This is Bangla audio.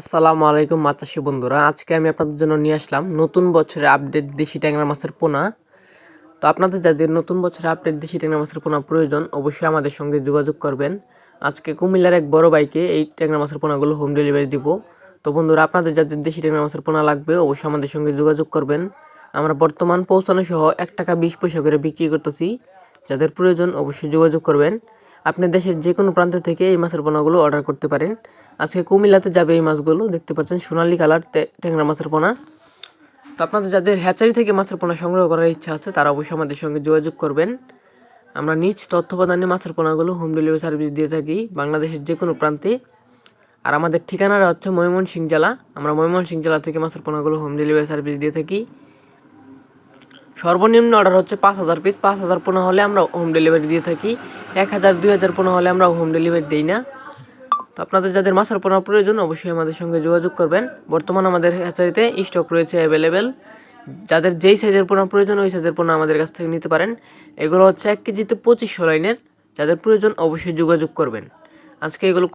আসসালামু আলাইকুম মাছ বন্ধুরা। আজকে আমি আপনাদের জন্য নিয়ে আসলাম নতুন বছরের আপডেট দেশি ট্যাংরা মাছের পোনা। তো আপনাদের যাদের নতুন বছরের আপডেট দেশি ট্যাংরা মাছের পোনা প্রয়োজন, অবশ্যই আমাদের সঙ্গে যোগাযোগ করবেন। আজকে কুমিল্লার এক বড় বাইকে এই ট্যাংরা মাছের পোনাগুলো হোম ডেলিভারি দিব। তো বন্ধুরা, আপনাদের যাদের দেশি ট্যাংরা মাছের পোনা লাগবে, অবশ্যই আমাদের সঙ্গে যোগাযোগ করবেন। আমরা বর্তমান পৌঁছানো সহ এক টাকা বিশ পয়সা করে বিক্রি করতেছি। যাদের প্রয়োজন, অবশ্যই যোগাযোগ করবেন। আপনি দেশের যে কোনো প্রান্ত থেকে এই মাছের পোনাগুলো অর্ডার করতে পারেন। আজকে কুমিল্লাতে যাবে এই মাছগুলো, দেখতে পাচ্ছেন সোনালী কালার ট্যাংরা মাছের পোনা। তো আপনাদের যাদের হ্যাচারি থেকে মাছের পোনা সংগ্রহ করার ইচ্ছা আছে, তারা অবশ্যই আমাদের সঙ্গে যোগাযোগ করবেন। আমরা নিজ তত্ত্বাবধানে মাছের পোনাগুলো হোম ডেলিভারি সার্ভিস দিয়ে থাকি, বাংলাদেশের যে কোনো প্রান্তে। আর আমাদের ঠিকানাটা হচ্ছে ময়মনসিংহ জেলা। আমরা ময়মনসিংহ জেলা থেকে মাছের পোনাগুলো হোম ডেলিভারি সার্ভিস দিয়ে থাকি। সর্বনিম্ন অর্ডার হচ্ছে পাঁচ হাজার পিস পাঁচ হাজার পোনা হলে আমরা হোম ডেলিভারি দিয়ে থাকি। এক হাজার, দুই হাজার পোনা হলে আমরা হোম ডেলিভারি দিই না। তো আপনাদের যাদের মাছের পোনা প্রয়োজন, অবশ্যই আমাদের সঙ্গে যোগাযোগ করবেন। বর্তমান আমাদের হ্যাচারিতে স্টক রয়েছে অ্যাভেলেবেল যাদের যেই সাইজের পোনা প্রয়োজন, ওই সাইজের পোনা আমাদের কাছ থেকে নিতে পারেন। এগুলো হচ্ছে এক কেজিতে পঁচিশশো লাইনের। যাদের প্রয়োজন, অবশ্যই যোগাযোগ করবেন। আজকে এগুলো